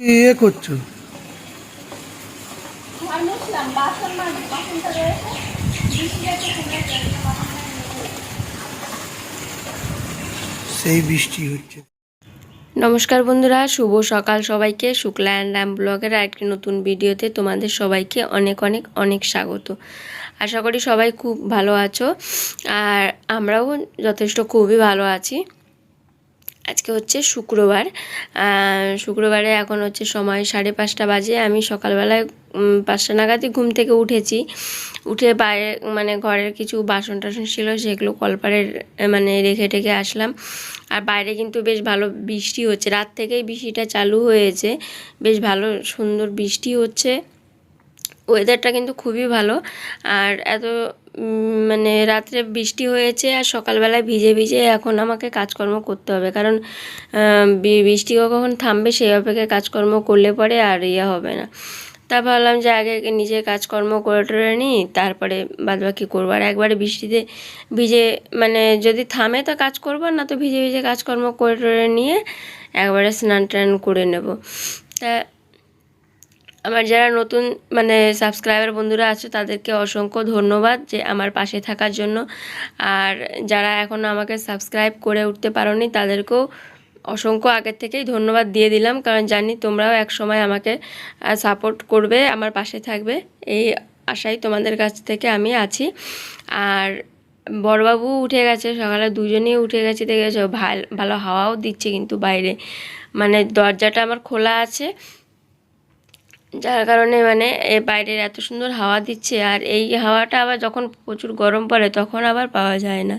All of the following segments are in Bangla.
ইয়ে করছ। সেই বৃষ্টি হচ্ছে। নমস্কার বন্ধুরা, শুভ সকাল সবাইকে। শুক্লা অ্যান্ড র্যাম ব্লগের একটি নতুন ভিডিওতে তোমাদের সবাইকে অনেক অনেক অনেক স্বাগত। আশা করি সবাই খুব ভালো আছো। আর আমরাও যথেষ্ট খুবই ভালো আছি। আজকে হচ্ছে শুক্রবার। শুক্রবারে এখন হচ্ছে সময় সাড়ে পাঁচটা বাজে। আমি সকালবেলায় পাঁচটা নাগাদই ঘুম থেকে উঠেছি। উঠে বাইরে মানে ঘরের কিছু বাসন টাসন ছিল সেগুলো কলপারের আহ, মানে রেখে টেখে আসলাম। আর বাইরে কিন্তু বেশ ভালো বৃষ্টি হচ্ছে। রাত থেকেই বৃষ্টিটা চালু হয়েছে। বেশ ভালো সুন্দর বৃষ্টি হচ্ছে। ওয়েদারটা কিন্তু খুবই ভালো। আর এত মানে রাত্রে বৃষ্টি হয়েছে আর সকালবেলায় ভিজে ভিজে এখন আমাকে কাজকর্ম করতে হবে। কারণ বৃষ্টি কখন থামবে সেই অপেক্ষায় কাজকর্ম করলে পরে আর ইয়ে হবে না। তা ভাবলাম যে আগে নিজের কাজকর্ম করে টরে নিই তারপরে বাদ বাকি করব। আর একবারে বৃষ্টিতে ভিজে মানে যদি থামে তো কাজ করব না তো ভিজে ভিজে কাজকর্ম করে টরে নিয়ে একবারে স্নান টান করে নেব। তা আমার যারা নতুন মানে সাবস্ক্রাইবার বন্ধুরা আছে, তাদেরকে অসংখ্য ধন্যবাদ যে আমার পাশে থাকার জন্য। আর যারা এখনও আমাকে সাবস্ক্রাইব করে উঠতে পারোনি, তাদেরকেও অসংখ্য আগের থেকেই ধন্যবাদ দিয়ে দিলাম। কারণ জানি তোমরাও এক সময় আমাকে সাপোর্ট করবে, আমার পাশে থাকবে। এই আশাই তোমাদের কাছ থেকে আমি আছি। আর বড়বাবু উঠে গেছে, সকালে দুজনেই উঠে গেছে, দেখেছ? ভালো, ভালো হাওয়াও দিচ্ছে কিন্তু বাইরে। মানে দরজাটা আমার খোলা আছে। যার কারণে মানে বাইরের এত সুন্দর হাওয়া দিচ্ছে আর এই হাওয়াটা আবার যখন প্রচুর গরম পড়ে তখন আবার পাওয়া যায় না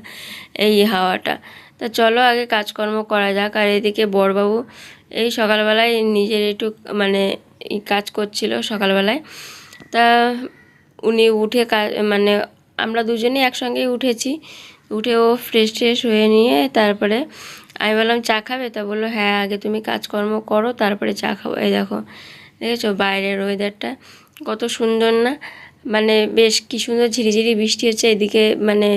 এই হাওয়াটা। তা চলো আগে কাজকর্ম করা যাক আর এদিকে বড়বাবু এই সকালবেলায় নিজের একটু মানে কাজ করছিল সকালবেলায়। তা উনি উঠে মানে আমরা দুজনেই একসঙ্গেই উঠেছি। উঠে ও ফ্রেশ ট্রেশ হয়ে নিয়ে তারপরে আমি বললাম, চা খাবে? তা বলল হ্যাঁ আগে তুমি কাজকর্ম করো, তারপরে চা খাব। এই দেখো দেখেছ? বাইরের ওয়েদারটা কত সুন্দর না? মানে বেশ কি সুন্দর ঝিরিঝিরি বৃষ্টি হচ্ছে, এদিকে মানে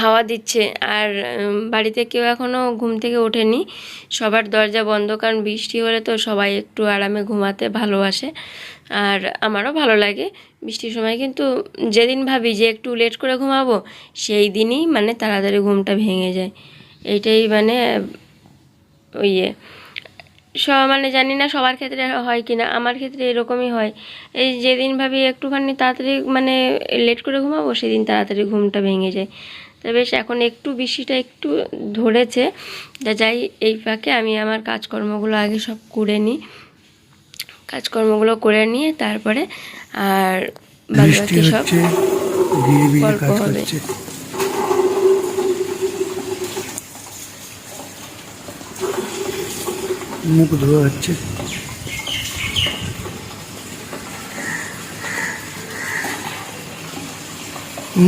হাওয়া দিচ্ছে। আর বাড়িতে কেউ এখনও ঘুম থেকে ওঠেনি। সবার দরজা বন্ধ, কারণ বৃষ্টি হলে তো সবাই একটু আরামে ঘুমাতে ভালোবাসে। আর আমারও ভালো লাগে বৃষ্টির সময়, কিন্তু যেদিন ভাবি যে একটু লেট করে ঘুমাবো, সেই দিনই মানে তাড়াতাড়ি ঘুমটা ভেঙে যায়। এইটাই মানে ইয়ে। সব মানে জানি না সবার ক্ষেত্রে হয় কি না আমার ক্ষেত্রে এরকমই হয়। এই যেদিন ভাবি একটুখানি তাড়াতাড়ি মানে লেট করে ঘুমাবো সেদিন তাড়াতাড়ি ঘুমটা ভেঙে যায়। তা বেশ এখন একটু বৃষ্টিটা একটু ধরেছে। যা যাই এই ফাঁকে আমি আমার কাজকর্মগুলো আগে সব করে নিই। কাজকর্মগুলো করে নিয়ে তারপরে আর বাকি সব গল্প হবে। মুখ ধোয়া হচ্ছে।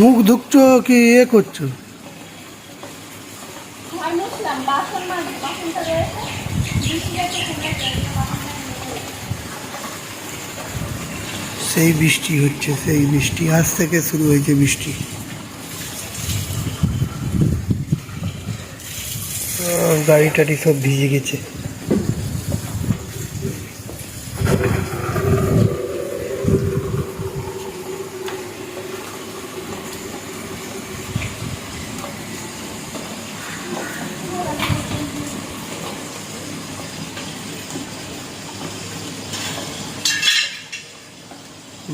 মুখ ধুকছো কি ইয়ে করছ। সেই বৃষ্টি হচ্ছে সেই বৃষ্টি। আজ থেকে শুরু হয়েছে বৃষ্টি। গাড়ি টাড়ি সব ভিজে গেছে।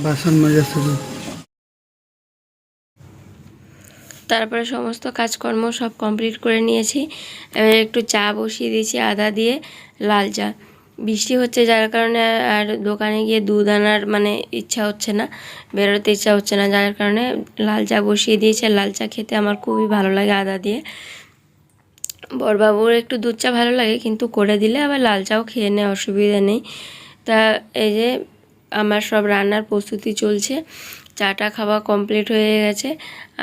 বাসন মাজা শুরু। তারপরে সমস্ত কাজকর্ম সব কমপ্লিট করে নিয়েছি। এবার একটু চা বসিয়ে দিয়েছি, আদা দিয়ে লাল চা। বৃষ্টি হচ্ছে যার কারণে আর দোকানে গিয়ে দুধ আনার মানে ইচ্ছা হচ্ছে না, বেরোতে ইচ্ছা হচ্ছে না, যার কারণে লাল চা বসিয়ে দিয়েছি। লাল চা খেতে আমার খুবই ভালো লাগে আদা দিয়ে। বড়বাবুর একটু দুধ চা ভালো লাগে, কিন্তু করে দিলে আবার লাল চাও খেয়ে নেয়, অসুবিধা নেই। তা এই যে আমার সব রান্নার প্রস্তুতি চলছে। চাটা খাওয়া কমপ্লিট হয়ে গেছে।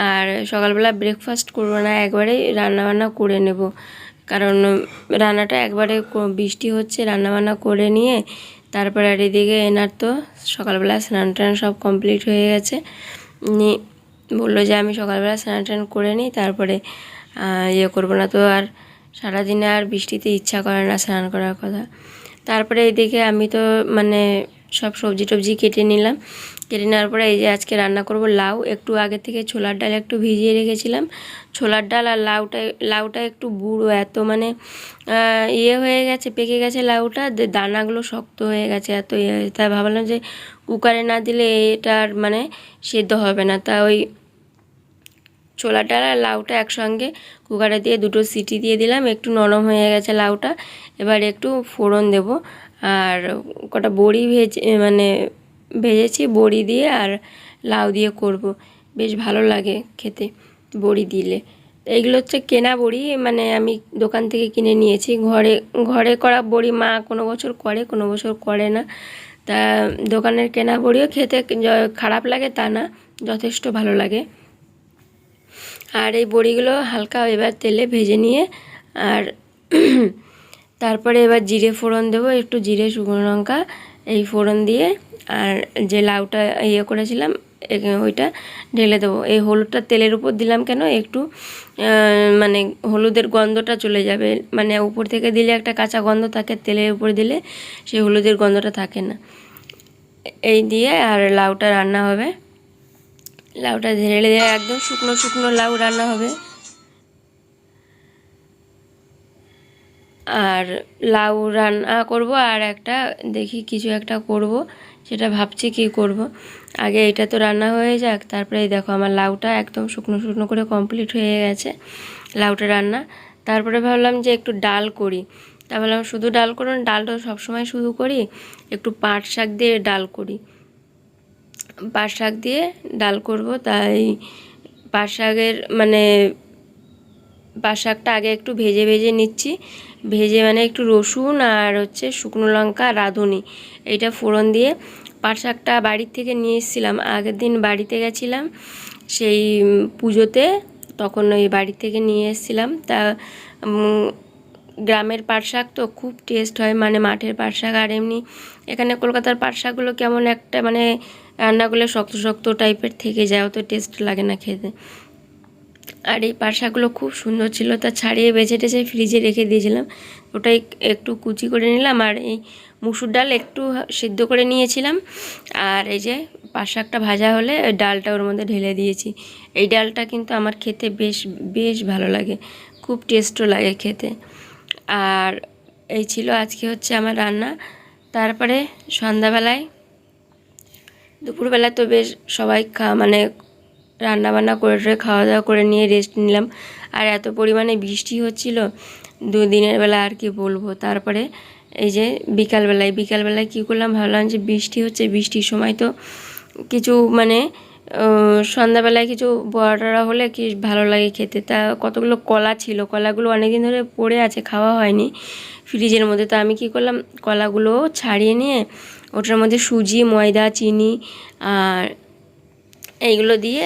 আর সকালবেলা ব্রেকফাস্ট করব না একবারেই রান্নাবান্না করে নেব। কারণ রান্নাটা একবারে বৃষ্টি হচ্ছে, রান্নাবান্না করে নিয়ে তারপরে আর এদিকে এনার তো সকালবেলা স্নান টান সব কমপ্লিট হয়ে গেছে। নি বলল যে, আমি সকালবেলা স্নান টান করে নিই, তারপরে ইয়ে করব না তো আর সারাদিনে আর বৃষ্টিতে ইচ্ছা করে না স্নান করার কথা। তারপরে এদিকে আমি তো মানে সব সবজি টবজি কেটে নিলাম। কেটে নেওয়ার পরে এই যে আজকে রান্না করব লাউ। একটু আগে থেকে ছোলার ডাল একটু ভিজিয়ে রেখেছিলাম। ছোলার ডাল আর লাউটা লাউটা একটু বুড়ো, এত মানে ইয়ে হয়ে গেছে, পেকে গেছে লাউটা দানাগুলো শক্ত হয়ে গেছে, এত ইয়ে। তাই ভাবলাম যে কুকারে না দিলে এটা আর মানে সেদ্ধ হবে না। তা ওই ছোলার ডাল আর লাউটা একসঙ্গে কুকারে দিয়ে দুটো সিটি দিয়ে দিলাম। একটু নরম হয়ে গেছে লাউটা। এবার একটু ফোড়ন দেব। আর কটা বড়ি ভেজে মানে ভেজেছি বড়ি দিয়ে আর লাউ দিয়ে করব। বেশ ভালো লাগে খেতে বড়ি দিলে। এইগুলো হচ্ছে কেনা বড়ি মানে আমি দোকান থেকে কিনে নিয়েছি। ঘরে ঘরে করা বড়ি মা কোনো বছর করে, কোনো বছর করে না। তা দোকানের কেনা বড়িও খেতে খারাপ লাগে তা না, যথেষ্ট ভালো লাগে। আর এই বড়িগুলো হালকা এবার তেলে ভেজে নিয়ে আর তারপরে এবার জিরে ফোড়ন দেবো, একটু জিরে, শুকনো লঙ্কা, এই ফোড়ন দিয়ে। আর যে লাউটা ইয়ে করেছিলাম ওইটা ঢেলে দেবো। এই হলুদটা তেলের উপর দিলাম কেন? একটু মানে হলুদের গন্ধটা চলে যাবে। মানে উপর থেকে দিলে একটা কাঁচা গন্ধ থাকে, তেলের উপর দিলে সেই হলুদের গন্ধটা থাকে না। এই দিয়ে আর লাউটা রান্না হবে। লাউটা ঢেলে দিয়ে একদম শুকনো শুকনো লাউ রান্না হবে। আর লাউ রান্না করব আর একটা দেখি কিছু একটা করব সেটা ভাবছি কি করব। আগে এটা তো রান্না হয়ে যাক তারপরে এই দেখো আমার লাউটা একদম শুকনো শুকনো করে কমপ্লিট হয়ে গেছে লাউটা রান্না। তারপরে ভাবলাম যে একটু ডাল করি। তা ভাবলাম শুধু ডাল করো না, ডালটা সবসময় শুধু করি একটু পাট শাক দিয়ে ডাল করি। পাট শাক দিয়ে ডাল করব তাই পাট শাকের মানে শাকটা আগে একটু ভেজে ভেজে নিচ্ছি। ভেজে মানে একটু রসুন আর হচ্ছে শুকনো লঙ্কা রাঁধুনি। এইটা ফোড়ন দিয়ে পাট শাকটা বাড়ির থেকে নিয়ে এসেছিলাম। আগের দিন বাড়িতে গেছিলাম, সেই পুজোতে তখন ওই বাড়ি থেকে নিয়ে এসেছিলাম। তা গ্রামের পাট শাক তো খুব টেস্ট হয় মানে মাঠের পাট শাক আর এমনি এখানে কলকাতার পাট শাকগুলো কেমন একটা মানে রান্না করলে শক্ত শক্ত টাইপের থেকে যায়, অত টেস্ট লাগে না খেতে। আর এই পাট শাকগুলো খুব সুন্দর ছিল। তা ছাড়িয়ে বেছে টেছে ফ্রিজে রেখে দিয়েছিলাম। ওটাই একটু কুচি করে নিলাম আর এই মুসুর ডাল একটু সিদ্ধ করে নিয়েছিলাম। আর এই যে পাট শাকটা ভাজা হলে ডালটা ওর মধ্যে ঢেলে দিয়েছি। এই ডালটা কিন্তু আমার খেতে বেশ বেশ ভালো লাগে। খুব টেস্টও লাগে খেতে। আর এই ছিল আজকে হচ্ছে আমার রান্না। তারপরে সন্ধ্যাবেলায়, দুপুরবেলা তো বেশ সবাই খা মানে রান্না বান্না করে টরে খাওয়া দাওয়া করে নিয়ে রেস্ট নিলাম। আর এত পরিমাণে বৃষ্টি হচ্ছিল, দুদিনের বেলা আর কি বলব। তারপরে এই যে বিকালবেলায় বিকালবেলায় কী করলাম? ভাবলাম যে বৃষ্টি হচ্ছে, বৃষ্টির সময় তো কিছু মানে সন্ধ্যাবেলায় কিছু বড়া হলে কি ভালো লাগে খেতে। তা কতগুলো কলা ছিল, কলাগুলো অনেকদিন ধরে পড়ে আছে, খাওয়া হয়নি। ফ্রিজের মধ্যে তো আমি কি করলাম? কলাগুলো ছাড়িয়ে নিয়ে ওটার মধ্যে সুজি, ময়দা, চিনি আর এইগুলো দিয়ে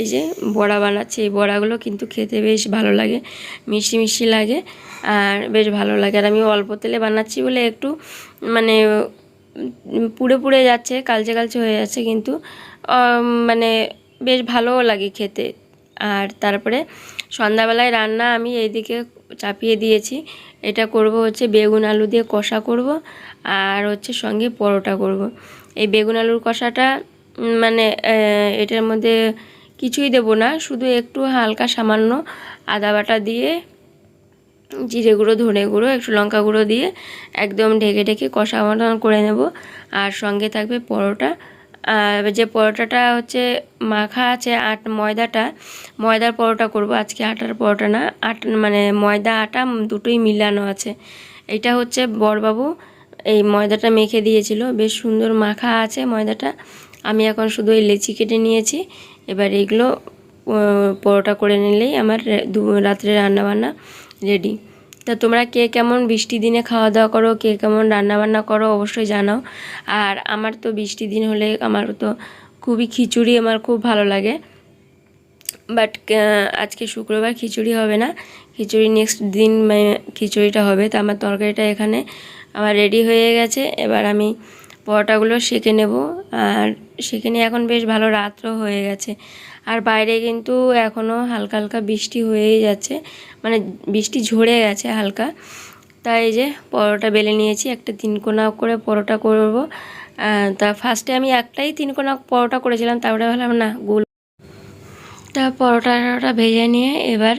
এই যে বড়া বানাচ্ছি। এই বড়াগুলো কিন্তু খেতে বেশ ভালো লাগে, মিষ্টি মিষ্টি লাগে আর বেশ ভালো লাগে। আর আমি অল্প তেলে বানাচ্ছি বলে একটু মানে পুড়ে পুড়ে যাচ্ছে, কালচে কালচে হয়ে যাচ্ছে কিন্তু মানে বেশ ভালোও লাগে খেতে। আর তারপরে সন্ধ্যাবেলায় রান্না আমি এইদিকে চাপিয়ে দিয়েছি। এটা করব হচ্ছে বেগুন আলু দিয়ে কষা করব আর হচ্ছে সঙ্গে পরোটা করব। এই বেগুন আলুর কষাটা মানে এটার মধ্যে কিছুই দেব না, শুধু একটু হালকা সামান্য আদা বাটা দিয়ে, জিরে গুঁড়ো, ধনে গুঁড়ো, একটু লঙ্কা গুঁড়ো দিয়ে একদম ঢেকে ঢেকে কষা মতন করে নেব। আর সঙ্গে থাকবে পরোটা। যে পরোটাটা হচ্ছে মাখা আছে আট, ময়দাটা, ময়দার পরোটা করব। আজকে আটার পরোটা না, আট মানে ময়দা, আটা দুটোই মিলানো আছে। এটা হচ্ছে বরবাবু, এই ময়দাটা মেখে দিয়েছিল। বেশ সুন্দর মাখা আছে ময়দাটা। আমি এখন শুধু এই লেচি কেটে নিয়েছি। এবার এগুলো পরোটা করে নিলেই আমার দু- রাত্রে রান্নাবান্না রেডি তা তোমরা কে কেমন বৃষ্টি দিনে খাওয়া দাওয়া করো, কে কেমন রান্নাবান্না করো অবশ্যই জানাও। আর আমার তো বৃষ্টি দিন হলে আমার তো খুবই খিচুড়ি আমার খুব ভালো লাগে। বাট আজকে শুক্রবার খিচুড়ি হবে না। খিচুড়ি নেক্সট দিন খিচুড়িটা হবে। তা আমার তরকারিটা এখানে আমার রেডি হয়ে গেছে। এবার আমি পরোটাগুলো সেঁকে নেব। আর সেঁকে নিয়ে এখন বেশ ভালো রাতও হয়ে গেছে। আর বাইরে কিন্তু এখনও হালকা হালকা বৃষ্টি হয়েই যাচ্ছে। মানে বৃষ্টি ঝরে গেছে হালকা। তাই যে পরোটা বেলে নিয়েছি, একটা তিন কোনা করে পরোটা করব। তা ফার্স্টে আমি একটাই তিন কোনা পরোটা করেছিলাম, তারপরে ভাবলাম না, গোল। তা পরোটাটা ভেজে নিয়ে এবার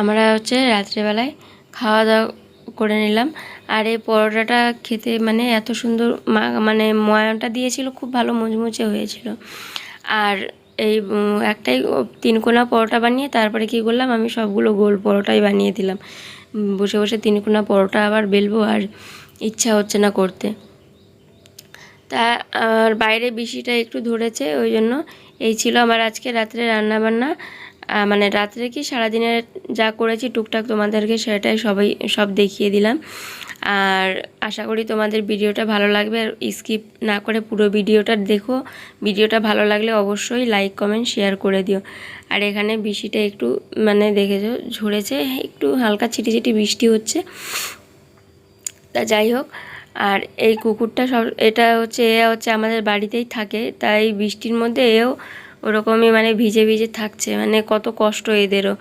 আমরা হচ্ছে রাত্রেবেলায় খাওয়া দাওয়া করে নিলাম। আর এই পরোটাটা খেতে মানে এত সুন্দর মা- মানে ময়ানটা দিয়েছিল খুব ভালো মুচমুচে হয়েছিল। আর এই একটাই ও তিন কোনা পরোটা বানিয়ে তারপরে কি করলাম আমি সবগুলো গোল পরোটাই বানিয়ে দিলাম। বসে বসে তিন কোনা পরোটা আবার বেলবো আর ইচ্ছা হচ্ছে না করতে। তা আর বাইরে বৃষ্টিটা একটু ধরেছে ওই জন্য এই ছিল আমার আজকে রাত্রে রান্নাবান্না। আহ, মানে রাত্রে কি সারাদিনে যা করেছি টুকটাক তোমাদেরকে সেটাই সবাই সব দেখিয়ে দিলাম। আর আশা করি তোমাদের ভিডিওটা ভালো লাগবে। আর স্কিপ না করে পুরো ভিডিওটা দেখো। ভিডিওটা ভালো লাগলে অবশ্যই লাইক, কমেন্ট, শেয়ার করে দিও। আর এখানে বৃষ্টিটা একটু মানে দেখেছ, ঝরেছে, একটু হালকা ছিটি ছিটি বৃষ্টি হচ্ছে। তা যাই হোক, আর এই কুকুরটা সব, এটা হচ্ছে, এ হচ্ছে আমাদের বাড়িতেই থাকে। তাই বৃষ্টির মধ্যে এও ওরকমই মানে ভিজে ভিজে থাকছে মানে কত কষ্ট এদেরও।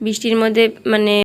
বৃষ্টির মধ্যে মানে